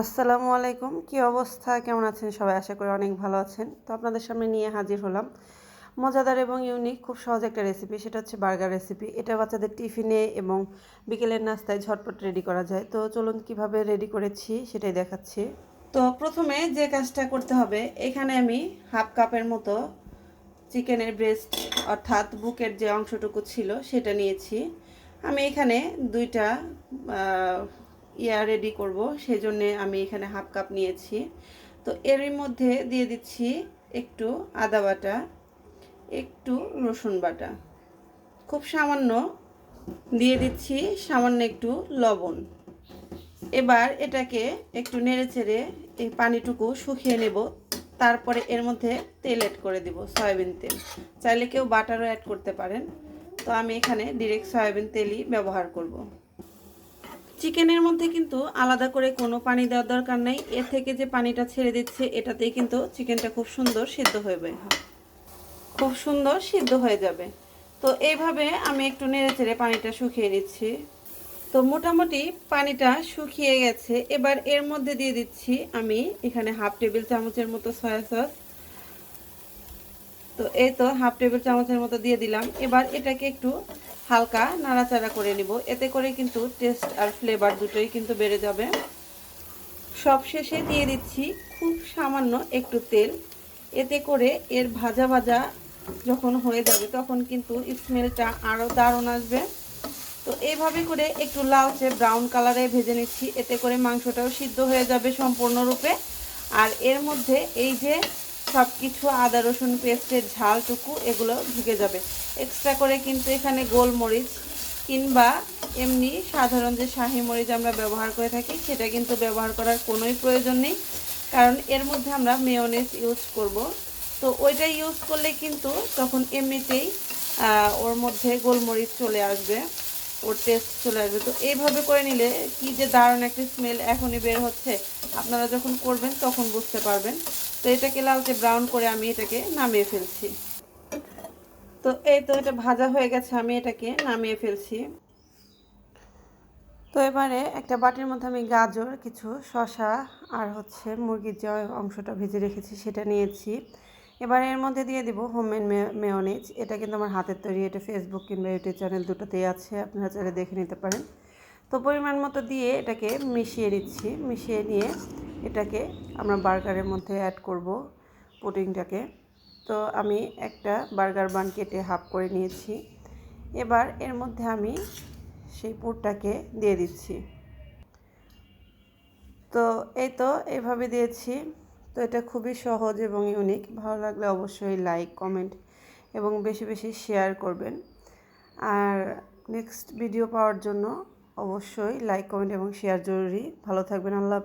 আসসালামু আলাইকুম। কি অবস্থা? কেমন আছেন সবাই? আশা করি অনেক ভালো আছেন। তো আপনাদের সামনে নিয়ে হাজির হলাম। মজাদার এবং ইউনিক, খুব সহজ একটা রেসিপি সেটা হচ্ছে বার্গার রেসিপি এটা বাচ্চাদের টিফিনে এবং বিকেলের নাস্তায় ঝটপট রেডি করা যায়। তো চলুন কীভাবে রেডি করেছি সেটাই দেখাচ্ছি। তো প্রথমে যে কাজটা করতে হবে, এখানে আমি হাফ কাপের মতো চিকেনের ব্রেস্ট অর্থাৎ বুকের যে অংশটুকু ছিল, সেটা নিয়েছি। আমি এখানে দুইটা ইয়া রেডি করব সেই আমি এখানে হাফ কাপ নিয়েছি। তো এর মধ্যে দিয়ে দিচ্ছি একটু আদা বাটা, একটু রসুন বাটা। খুব সামান্য দিয়ে দিচ্ছি সামান্য একটু লবণ। এবার এটাকে একটু নেড়ে চেড়ে এই পানিটুকু শুকিয়ে নেব, তারপরে এর মধ্যে তেল অ্যাড করে দিব, সয়াবিন তেল। চাইলে কেউ বাটারও অ্যাড করতে পারেন। তো আমি এখানে ডিরেক্ট সয়াবিন তেলই ব্যবহার করব। চিকেনের মধ্যে কিন্তু আলাদা করে কোনো পানি দেওয়ার দরকার নেই। এর থেকে যে পানিটা ছেড়ে দিচ্ছে, এটাতেই কিন্তু চিকেনটা খুব সুন্দর সিদ্ধ হয়ে খুব সুন্দর সিদ্ধ হয়ে যাবে। তো এইভাবে আমি একটু নেড়ে চেড়ে পানিটা শুকিয়ে নিচ্ছি। তো মোটামুটি পানিটা শুকিয়ে গেছে। এবার এর মধ্যে দিয়ে দিচ্ছি আমি এখানে হাফ টেবিল চামচের মতো সয়া সস। তো এই তো হাফ টেবিল চামচের মতো দিয়ে দিলাম। এবার এটাকে একটু হালকা নাড়াচাড়া করে নিব। এতে করে কিন্তু টেস্ট আর ফ্লেভার দুটোই কিন্তু বেড়ে যাবে। সব শেষে দিয়ে দিচ্ছি খুব সামান্য একটু তেল। এতে করে এর ভাজা ভাজা যখন হয়ে যাবে তখন কিন্তু স্মেলটা আরও দারুণ আসবে। তো এইভাবে করে একটু লালচে ব্রাউন কালারে ভেজে নিচ্ছি। এতে করে মাংসটাও সিদ্ধ হয়ে যাবে সম্পূর্ণরূপে। আর এর মধ্যে এই যে সব কিছু আদা, রসুন পেস্টের ঝালটুকু এগুলো ঢুকে যাবে। এক্সট্রা করে কিন্তু এখানে গোলমরিচ কিংবা এমনি সাধারণ যে শাহি মরিচ আমরা ব্যবহার করে থাকি, সেটা কিন্তু ব্যবহার করার কোনোই প্রয়োজন নেই। কারণ এর মধ্যে আমরা মেয়নেজ ইউজ করব। তো ওইটা ইউজ করলে কিন্তু তখন এমনিতেই ওর মধ্যে গোলমরিচ চলে আসবে, ওর টেস্ট চলে আসবে। তো এইভাবে করে নিলে কি যে দারুণ একটা স্মেল এখনই বের হচ্ছে। আপনারা যখন করবেন তখন বুঝতে পারবেন। তো এটাকে লালচে ব্রাউন করে আমি এটাকে নামিয়ে ফেলছি। তো এই তো এটা ভাজা হয়ে গেছে, আমি এটাকে নামিয়ে ফেলছি। তো এবারে একটা বাটির মধ্যে আমি গাজর, কিছু শশা আর হচ্ছে মুরগির যে অংশটা ভেজে রেখেছি সেটা নিয়েছি। এবার এর মধ্যে দিয়ে দিব হোমমেড মেয়নিজ। এটা কিন্তু আমার হাতের তৈরি, এটা ফেসবুক কিংবা ইউটিউব চ্যানেল দুটোতেই আছে, আপনারা চাইলে দেখে নিতে পারেন। তো পরিমাণ মতো দিয়ে এটাকে মিশিয়ে নিচ্ছি, মিশিয়ে নিয়ে এটাকে আমরা বার্গারের মধ্যে অ্যাড করব পুডিংটাকে। তো আমি একটা বার্গার বান কেটে হাফ করে নিয়েছি। এবার এর মধ্যে আমি সেই পুরটাকে দিয়ে দিচ্ছি। তো এই তো এইভাবে দিয়েছি। তো এটা খুবই সহজ এবং ইউনিক ভালো লাগলে অবশ্যই লাইক কমেন্ট এবং বেশি বেশি শেয়ার করবেন। আর নেক্সট ভিডিও পাওয়ার জন্য অবশ্যই লাইক কমেন্ট এবং শেয়ার জরুরি। ভালো থাকবেন, আল্লাহ